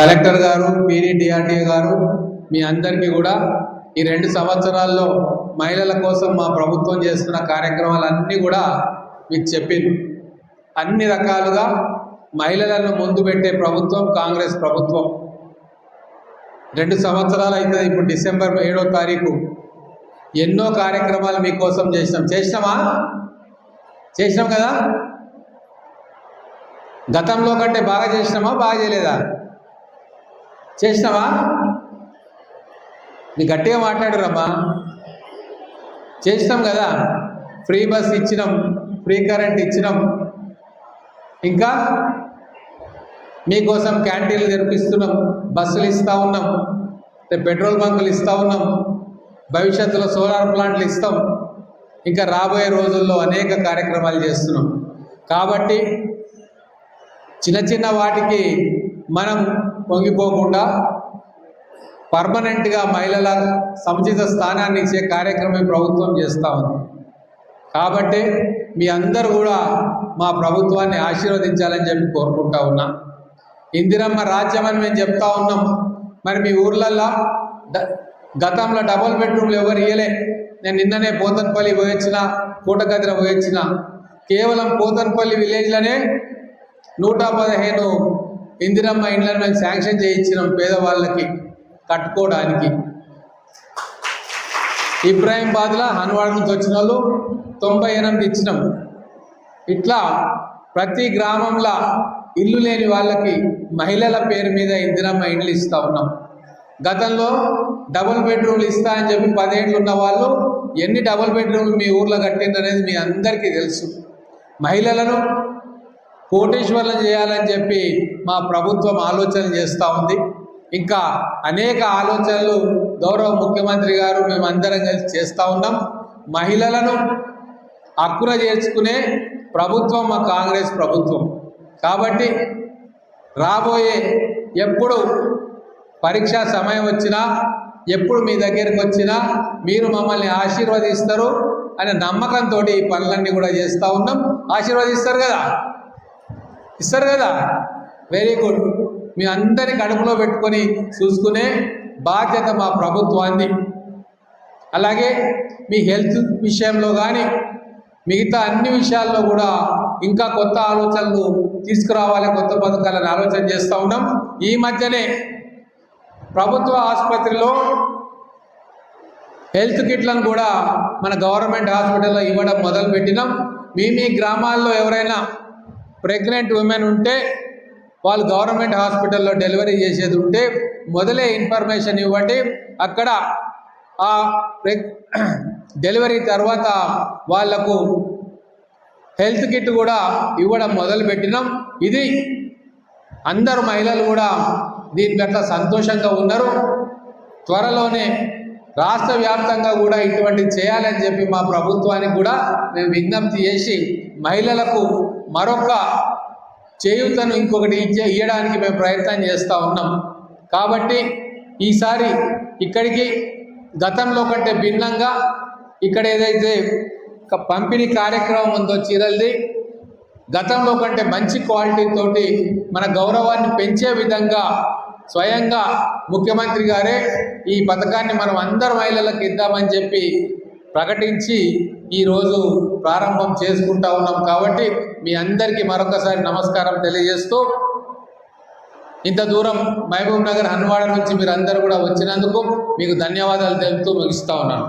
Collector గారు PD DRTA గారు మీ అందరికీ కూడా ఈ రెండు సంవత్సరాల్లో మహిళల కోసం మా ప్రభుత్వం చేస్తున్న కార్యక్రమాలన్నీ కూడా మీకు చెప్పింది అన్ని రకాలుగా మహిళలను ముందు పెట్టే ప్రభుత్వం కాంగ్రెస్ ప్రభుత్వం. రెండు సంవత్సరాలు అవుతుంది ఇప్పుడు డిసెంబర్ ఏడో తారీఖు. ఎన్నో కార్యక్రమాలు మీకోసం చేసినాం. చేసినామా? చేసినాం కదా? గతంలో కంటే బాగా చేసినామా? బాగా చేయలేదా? చేసినావా? నీ గట్టిగా మాట్లాడరమ్మా. చేసినాం కదా. ఫ్రీ బస్ ఇచ్చినాం ఫ్రీ కరెంట్ ఇచ్చినాం. ఇంకా మీకోసం క్యాంటీన్లు తెరిపిస్తున్నాం బస్సులు ఇస్తూ ఉన్నాం రేపు పెట్రోల్ బంకులు ఇస్తూ ఉన్నాం భవిష్యత్తులో సోలార్ ప్లాంట్లు ఇస్తాం. ఇంకా రాబోయే రోజుల్లో అనేక కార్యక్రమాలు చేస్తున్నాం. కాబట్టి చిన్న చిన్న వాటికి మనం పొంగిపోకుండా పర్మనెంట్గా మహిళల సముచిత స్థానాన్ని ఇచ్చే కార్యక్రమం ప్రభుత్వం చేస్తూ ఉంది. కాబట్టి మీ అందరూ కూడా మా ప్రభుత్వాన్ని ఆశీర్వదించాలని చెప్పి కోరుకుంటా ఉన్నా. ఇందిరమ్మ రాజ్యం అని మేము చెప్తా ఉన్నాం. మరి మీ ఊర్లల్లో గతంలో డబుల్ బెడ్రూమ్లు ఎవరు ఇయ్యలే. నేను నిన్ననే పోతన్పల్లి పోయొచ్చిన కూటగదిలో పోయొచ్చిన. కేవలం పోతన్పల్లి విలేజ్లోనే నూట పదిహేను ఇందిరమ్మ ఇండ్లను మేము శాంక్షన్ చేయించినాం పేదవాళ్ళకి కట్టుకోవడానికి. ఇబ్రాహీంబాద్లో హన్వాడ్ నుంచి వచ్చిన వాళ్ళు తొంభై ఎనిమిది ఇచ్చినాం. ఇట్లా ప్రతి గ్రామంలో ఇల్లు లేని వాళ్ళకి మహిళల పేరు మీద ఇందిరమ్మ ఇండ్లు ఇస్తూ ఉన్నాం. గతంలో డబుల్ బెడ్రూమ్లు ఇస్తా అని చెప్పి పదేళ్ళు ఉన్న వాళ్ళు ఎన్ని డబుల్ బెడ్రూమ్లు మీ ఊర్లో కట్టిందనేది మీ అందరికీ తెలుసు. మహిళలను కోటేశ్వర్లను చేయాలని చెప్పి మా ప్రభుత్వం ఆలోచన చేస్తూ ఉంది. ఇంకా అనేక ఆలోచనలు గౌరవ ముఖ్యమంత్రి గారు మేమందరం కలిసి చేస్తూ ఉన్నాం. మహిళలను హక్కున చేర్చుకునే ప్రభుత్వం మా కాంగ్రెస్ ప్రభుత్వం. కాబట్టి రాబోయే ఎప్పుడు పరీక్షా సమయం వచ్చినా ఎప్పుడు మీ దగ్గరికి వచ్చినా మీరు మమ్మల్ని ఆశీర్వదిస్తారు అనే నమ్మకంతో ఈ పనులన్నీ కూడా చేస్తూ ఉన్నాం. ఆశీర్వదిస్తారు కదా? ఇస్తారు కదా? వెరీ గుడ్ మీ అందరి కడుపులో పెట్టుకొని చూసుకునే బాధ్యత మా ప్రభుత్వాన్ని అలాగే మీ హెల్త్ విషయంలో కానీ మిగతా అన్ని విషయాల్లో కూడా ఇంకా కొత్త ఆలోచనలు తీసుకురావాలి కొత్త పథకాలను ఆలోచన చేస్తూ ఉన్నాం. ఈ మధ్యనే ప్రభుత్వ ఆసుపత్రిలో హెల్త్ కిట్లను కూడా మన గవర్నమెంట్ హాస్పిటల్లో ఇవ్వడం మొదలుపెట్టినాం. మీ మీ గ్రామాల్లో ఎవరైనా ప్రెగ్నెంట్ ఉమెన్ ఉంటే వాళ్ళు గవర్నమెంట్ హాస్పిటల్లో డెలివరీ చేసేది ఉంటే మొదలే ఇన్ఫర్మేషన్ ఇవ్వండి. అక్కడ ఆ డెలివరీ తర్వాత వాళ్ళకు హెల్త్ కిట్ కూడా ఇవ్వడం మొదలు పెట్టినాం ఇది అందరు మహిళలు కూడా దీని పట్ల సంతోషంగా ఉన్నారు. త్వరలోనే రాష్ట్ర వ్యాప్తంగా కూడా ఇటువంటి చేయాలని చెప్పి మా ప్రభుత్వానికి కూడా మేము విజ్ఞప్తి చేసి మహిళలకు మరొక చేయూతను ఇంకొకటి ఇచ్చే ఇవ్వడానికి మేము ప్రయత్నం చేస్తూ ఉన్నాం. కాబట్టి ఈసారి ఇక్కడికి గతంలో కంటే భిన్నంగా ఇక్కడ ఏదైతే ఒక పంపిణీ కార్యక్రమం ఉందో చీరలది గతంలో కంటే మంచి క్వాలిటీతో మన గౌరవాన్ని పెంచే విధంగా స్వయంగా ముఖ్యమంత్రి గారే ఈ పథకాన్ని మనం అందరు మహిళలకు ఇద్దామని చెప్పి ప్రకటించి ఈరోజు ప్రారంభం చేసుకుంటా ఉన్నాం కాబట్టి మీ అందరికీ మరొకసారి నమస్కారం తెలియజేస్తూ ఇంత దూరం మహబూబ్ నగర్ హన్వాడ నుంచి మీరు అందరూ కూడా వచ్చినందుకు మీకు ధన్యవాదాలు తెలుపుతూ ముగిస్తూ ఉన్నాను.